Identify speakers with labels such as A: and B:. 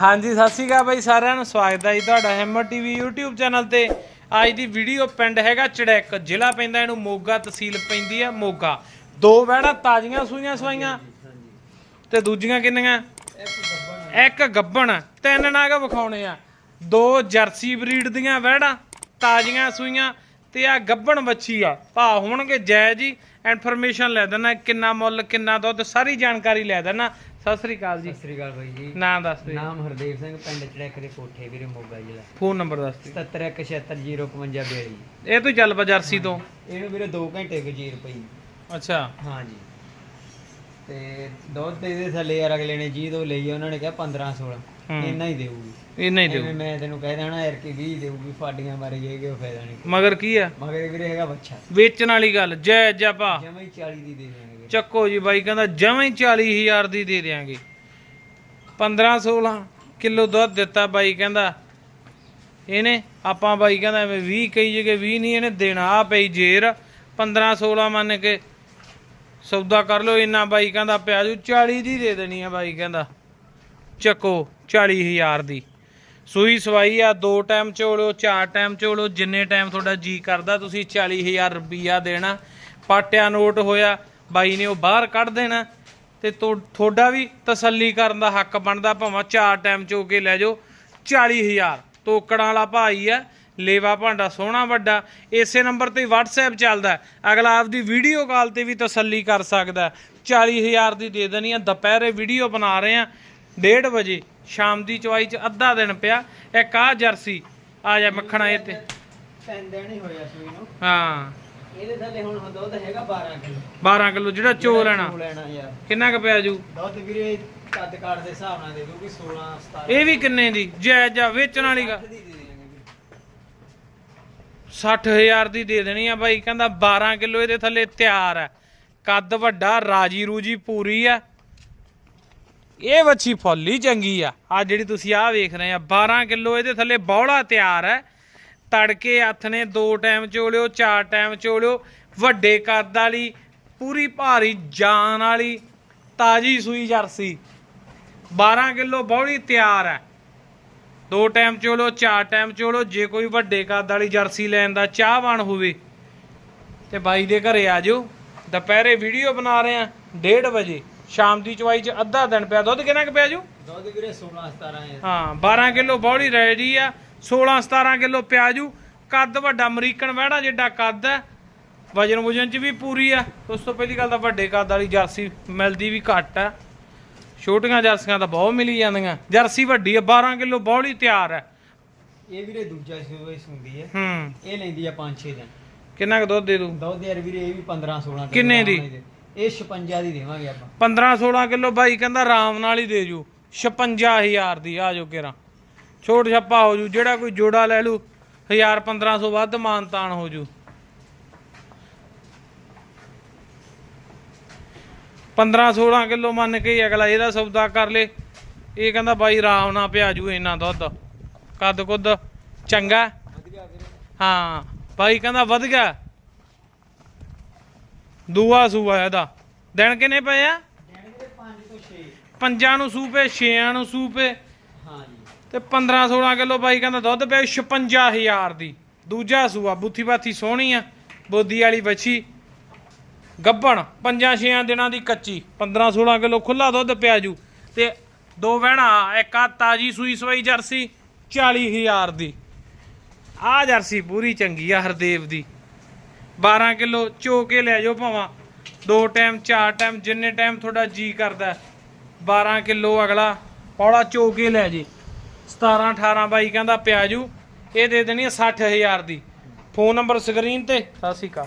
A: ਹਾਂਜੀ, ਸਤਿ ਸ਼੍ਰੀ ਅਕਾਲ ਬਾਈ, ਸਾਰਿਆਂ ਨੂੰ ਸਵਾਗਤ ਹੈ ਜੀ ਤੁਹਾਡਾ ਹੈਮਰ ਟੀਵੀ YouTube ਚੈਨਲ ਤੇ। ਅੱਜ ਦੀ ਵੀਡੀਓ ਪਿੰਡ ਹੈਗਾ ਚੜੈਕ, ਜ਼ਿਲ੍ਹਾ ਪੈਂਦਾ ਇਹਨੂੰ ਮੋਗਾ, ਤਹਿਸੀਲ ਪੈਂਦੀ ਹੈ ਮੋਗਾ। ਦੋ ਵਹਿੜਾਂ ਤਾਜ਼ੀਆਂ ਸੂਈਆਂ ਸਵਾਈਆਂ ਤੇ ਦੂਜੀਆਂ ਕਿੰਨੀਆਂ? ਇੱਕ ਗੱਬਣ, ਤਿੰਨ ਨਾਗ ਵਿਖਾਉਣੇ ਆ। ਦੋ ਜਰਸੀ ਬਰੀਡ ਦੀਆਂ ਵਹਿੜਾਂ ਤਾਜ਼ੀਆਂ ਸੂਈਆਂ ਤੇ ਆ ਗੱਬਣ ਵੱਛੀ ਆ। ਭਾ ਹੋਣਗੇ ਜੈ ਜੀ ਇਨਫੋਰਮੇਸ਼ਨ ਲੈ ਦੇਣਾ ਕਿੰਨਾ ਮੁੱਲ, ਕਿੰਨਾ ਦੁੱਧ, ਸਾਰੀ ਜਾਣਕਾਰੀ ਲੈ ਦੇਣਾ ਸਤਿ ਸ੍ਰੀ ਅਕਾਲ ਜੀ।
B: ਸਤਿ ਸ੍ਰੀ ਅਕਾਲ ਬਾਈ ਜੀ।
A: ਨਾਂ ਦੱਸ ਦਿਓ
B: ਨਾਮ ਹਰਦੇਵ ਸਿੰਘ ਪਿੰਡ ਚੜੈਕ ਦੇ ਕੋਠੇ ਵੀਰੇ ਮੋਗਾ ਜ਼ਿਲ੍ਹਾ।
A: ਫੋਨ ਨੰਬਰ ਦੱਸ ਦਿਓ।
B: 7717055052
A: ਇਹ ਤੂੰ ਚੱਲ ਪਾ ਜਰਸੀ ਤੋਂ।
B: ਇਹਨੂੰ ਵੀਰੇ 2 ਘੰਟੇ ਗਜੀਰ ਪਈ।
A: ਅੱਛਾ।
B: ਹਾਂਜੀ ਤੇ ਦੁੱਧ ਦੇ ਦੇ ਥੱਲੇ ਯਾਰ ਅਗਲੇ ਨੇ ਜੀ ਤੋਂ ਲਈ ਉਹਨਾਂ ਨੇ ਕਿਹਾ 15 16
A: ਹੂੰ।
B: ਇੰਨਾ ਹੀ ਦੇਊਗੀ।
A: ਇਹ ਨਹੀਂ
B: ਐਵੇਂ
A: ਦਿਓ
B: ਮੈਂ ਤੈਨੂੰ ਕਹਿ ਦੇਣਾ ਯਾਰ ਕਿ 20 ਦੇਊਗੀ ਫਾਡੀਆਂ ਮਾਰੇ ਜਾਏਗੀ ਉਹ ਫਾਇਦਾ ਨਹੀਂ।
A: ਮਗਰ ਕੀ ਆ?
B: ਮਗਰ ਵੀਰੇ ਹੈਗਾ ਬੱਚਾ
A: ਵੇਚਣ ਵਾਲੀ ਗੱਲ। ਜੈ ਜਪਾ।
B: ਜਮਾ ਹੀ 40 ਦੀ ਦੇ ਵੀਰੇ।
A: ਚੱਕੋ ਜੀ ਬਾਈ, ਕਹਿੰਦਾ ਜਮਾਂ ਹੀ 40000 ਦੀ ਦੇ ਦਿਆਂਗੇ। 15 16 ਕਿਲੋ ਦੁੱਧ ਦਿੱਤਾ ਬਾਈ, ਕਹਿੰਦਾ। ਇਹਨੇ ਆਪਾਂ ਬਾਈ ਕਹਿੰਦਾ ਐਵੇਂ 20 ਕਈ ਜਗੇ 20 ਨਹੀਂ, ਇਹਨੇ ਦੇਣਾ ਆ ਪਈ ਜੇਰ। 15 16 ਮੰਨ ਕੇ ਸੌਦਾ ਕਰ ਲਓ ਇੰਨਾ ਬਾਈ, ਕਹਿੰਦਾ ਪਿਆ ਜੂ 40 ਦੀ ਦੇ ਦੇਣੀ ਆ ਬਾਈ, ਕਹਿੰਦਾ। ਚੱਕੋ 40000 ਦੀ। ਸੂਈ ਸਵਾਈ ਆ, ਦੋ ਟਾਈਮ ਚੋਲੋ, ਚਾਰ ਟਾਈਮ ਚੋਲੋ, ਜਿੰਨੇ ਟਾਈਮ ਤੁਹਾਡਾ ਜੀ ਕਰਦਾ, ਤੁਸੀਂ 40000 ਰੁਪਈਆ ਦੇਣਾ। ਪਾਟਿਆ ਨੋਟ ਹੋਇਆ ਬਾਈ ਨੇ ਉਹ ਬਾਹਰ ਕੱਢ ਦੇਣਾ ਤੇ ਤੁਹਾਡਾ ਵੀ ਤਸੱਲੀ ਕਰਨ ਦਾ ਹੱਕ ਬਣਦਾ ਭਾਵੇਂ ਚਾਰ ਟਾਈਮ ਚੋ ਕੇ ਲੈ ਜਾਓ 40000 ਤੋਕੜਾਂ ਵਾਲਾ ਭਾਈ ਆ ਲੇਵਾ ਭਾਂਡਾ ਸੋਹਣਾ ਵੱਡਾ ਇਸੇ ਨੰਬਰ ਤੇ WhatsApp ਚੱਲਦਾ ਹੈ। ਅਗਲਾ ਆਪਦੀ ਵੀਡੀਓ ਕਾਲ ਤੇ ਵੀ ਤਸੱਲੀ ਕਰ ਸਕਦਾ ਹੈ। 40000 ਦੀ ਦੇ ਦੇਣੀ ਆ ਦੁਪਹਿਰੇ ਵੀਡੀਓ ਬਣਾ ਰਹੇ ਆ 1:30 ਵਜੇ ਸ਼ਾਮ ਦੀ ਚਵਾਈ ਚ ਅੱਧਾ ਦਿਨ ਪਿਆ। ਇੱਕ ਆ ਜਰਸੀ ਆ ਜਾ ਮੱਖਣਾ ਇਹ ਤੇ
B: ਤਿੰਨ ਦਿਨ ਹੀ ਹੋਇਆ ਸੂਈ ਨੂੰ।
A: ਹਾਂ।
B: ਇਹਦੇ ਥੱਲੇ ਹੁਣ ਦੁੱਧ ਹੈਗਾ 12 ਕਿਲੋ।
A: 12 ਕਿਲੋ ਜਿਹੜਾ ਚੋ ਲੈਣਾ।
B: ਲੈਣਾ ਯਾਰ।
A: ਕਿੰਨਾ ਕੁ ਪਿਆ ਜੂ?
B: ਦੁੱਧ ਵੀਰੇ ਕੱਦ ਕਾਠ ਦੇ ਹਿਸਾਬ ਨਾਲ ਦੇ ਦੂਗੀ 16 17
A: ਇਹ ਵੀ ਕਿੰਨੇ ਦੀ? ਜਾਇਜ਼ ਆ ਵੇਚਣ ਵਾਲੀ ਗਾ।
B: ਦੀ ਦੇ ਦੇਣਗੇ ਵੀਰੇ।
A: 60000 ਦੀ ਦੇ ਦੇਣੀ ਆ ਬਾਈ ਕਹਿੰਦਾ 12 ਕਿਲੋ ਇਹਦੇ ਥੱਲੇ ਤਿਆਰ ਹੈ ਕੱਦ ਵੱਡਾ ਰਾਜੀ ਰੂਜੀ ਪੂਰੀ ਆ। ਇਹ ਵੱਛੀ ਫੁੱਲੀ ਚੰਗੀ ਆ। ਆ ਜਿਹੜੀ ਤੁਸੀਂ ਆ ਵੇਖ ਰਹੇ ਆ 12 ਕਿਲੋ ਇਹਦੇ ਥੱਲੇ ਬੌਲਾ ਤਿਆਰ ਹੈ ਤੜਕੇ ਹੱਥ ਨੇ ਦੋ ਟਾਈਮ ਚੋਲਿਓ ਚਾਰ ਟਾਈਮ ਚੋਲਿਓ ਵੱਡੇ ਕੱਦ ਵਾਲੀ ਪੂਰੀ ਭਾਰੀ ਜਾਨ ਵਾਲੀ ਤਾਜੀ ਸੂਈ ਜਰਸੀ। 12 ਕਿਲੋ ਬੌਲੀ ਤਿਆਰ ਹੈ। ਦੋ ਟਾਈਮ ਚੋਲੋ ਚਾਰ ਟਾਈਮ ਚੋਲੋ ਜੇ ਕੋਈ ਵੱਡੇ ਕੱਦ ਵਾਲੀ ਜਰਸੀ ਲੈਣ ਦਾ ਚਾਹਵਾਨ ਹੋਵੇ ਤੇ ਬਾਈ ਦੇ ਘਰੇ ਆ ਜਾਓ। ਦੁਪਹਿਰੇ ਵੀਡੀਓ ਬਣਾ ਰਹੇ ਆ 1:30 ਵਜੇ। ਸ਼ਾਮ ਦੀ ਚਵਾਈ ਚ ਅੱਧਾ ਦਿਨ ਪਿਆ। ਦੁੱਧ ਕਿੰਨਾ ਕੁ ਪਿਆ ਜੂ?
B: ਦੁੱਧ ਵੀਰੇ 16 17 ਹੈ।
A: ਹਾਂ 12 ਕਿਲੋ ਬੌੜੀ ਰੈਡੀ ਆ। 16 17 ਕਿਲੋ ਪਿਆਜੂ ਕੱਦ ਵੱਡਾ ਅਮਰੀਕਨ ਵਹਿੜਾ ਜਿੱਡਾ ਕੱਦ ਹੈ। ਵਜਨ ਵੁਜਨ ਚ ਵੀ ਪੂਰੀ ਆ ਉਸ ਤੋਂ ਪਹਿਲੀ ਗੱਲ ਤਾਂ ਵੱਡੇ ਕੱਦ ਵਾਲੀ ਜਰਸੀ ਮਿਲਦੀ ਵੀ ਘੱਟ ਆ ਛੋਟੀਆਂ ਜਰਸੀਆਂ ਤਾਂ ਬਹੁਤ ਮਿਲੀ ਜਾਂਦੀਆਂ। ਜਰਸੀ ਵੱਡੀ ਆ 12 ਕਿਲੋ ਬੌੜੀ ਤਿਆਰ ਹੈ।
B: ਇਹ ਵੀਰੇ ਦੂਜਾ ਸੂਈ ਸੁੰਦੀ ਹੈ।
A: ਹੂੰ।
B: ਇਹ ਲੈਂਦੀ ਆ 5-6 ਦਿਨ।
A: ਕਿੰਨਾ ਕੁ ਦੁੱਧ ਦੇ ਦੂੰ
B: ਦੁੱਧ ਯਾਰ ਵੀਰੇ ਇਹ ਵੀ 15 16
A: ਕਿੰਨੇ ਦੀ?
B: ਇਹ 56 ਦੀ ਦੇਵਾਂਗੇ ਆਪਾਂ।
A: 15 16 ਕਿਲੋ ਬਾਈ ਕਹਿੰਦਾ ਆਰਾਮ ਨਾਲ ਹੀ ਦੇ ਜੂ। 56000 ਦੀ ਆ ਜੋ ਕੇਰਾ ਛੋਟ ਛੱਪਾ ਹੋ ਜੂ ਜਿਹੜਾ ਕੋਈ ਜੋੜਾ ਲੈ ਲੂ 1000 1500 ਵੱਧ ਮਾਨਤਾਨ ਹੋ ਜੂ। 15 16 ਕਿਲੋ ਮੰਨ ਕੇ ਹੀ ਅਗਲਾ ਇਹਦਾ ਸੌਦਾ ਕਰ ਲੇ। ਇਹ ਕਹਿੰਦਾ ਬਾਈ ਆਰਾਮ ਨਾਲ ਪਿਆ ਜੂ ਇੰਨਾ ਦੁੱਧ। ਕੱਦ ਕੁੱਦ ਚੰਗਾ। ਹਾਂ ਬਾਈ ਕਹਿੰਦਾ ਵਧ ਗਿਆ। ਦੂਆ ਸੂਆ ਇਹਦਾ। ਦਿਨ ਕਿੰਨੇ ਪਏ ਆ?
B: ਦੇਣ ਵੀਰੇ 5 ਤੋਂ 6
A: ਪੰਜਾਂ ਨੂੰ ਸੂਪੇ ਛੇਆਂ ਨੂੰ ਸੂਪੇ
B: ਹਾਂ ਜੀ।
A: ਤੇ 15 16 ਕਿਲੋ ਬਾਈ ਕਹਿੰਦਾ ਦੁੱਧ ਪਿਆ 56000 ਦੀ। ਦੂਜਾ ਸੂਆ, ਬੁੱਥੀ ਬਾਥੀ ਸੋਹਣੀ ਆ, ਬੋਦੀ ਵਾਲੀ ਬੱਚੀ ਗੱਬਣ, ਪੰਜਾਂ ਛੇਆਂ ਦਿਨਾਂ ਦੀ ਕੱਚੀ 15 16 ਕਿਲੋ ਖੁੱਲਾ ਦੁੱਧ ਪਿਆ ਜੂ। ਤੇ ਦੋ ਵਹਿਣਾ, ਇੱਕ ਆ ਤਾਜੀ ਸੂਈ ਸਵਾਈ ਜਰਸੀ 40000 ਦੀ। ਆ ਜਰਸੀ ਪੂਰੀ ਚੰਗੀ ਆ ਹਰਦੇਵ ਦੀ। 12 ਕਿਲੋ ਚੋ ਕੇ ਲੈ ਜਾਓ ਭਾਵਾਂ। ਦੋ ਟਾਈਮ, ਚਾਰ ਟਾਈਮ, ਜਿੰਨੇ ਟਾਈਮ ਤੁਹਾਡਾ ਜੀ ਕਰਦਾ 12 ਕਿਲੋ ਅਗਲਾ, ਪੌੜਾ ਚੋ ਕੇ ਲੈ ਜੇ। 17 18 ਬਾਈ ਕਹਿੰਦਾ ਪਿਆਜੂ, ਇਹ ਦੇ ਦੇਣੀ ਆ 60000 ਦੀ। ਫੋਨ ਨੰਬਰ ਸਕਰੀਨ ਤੇ। ਸਤਿ ਸ਼੍ਰੀ ਅਕਾਲ।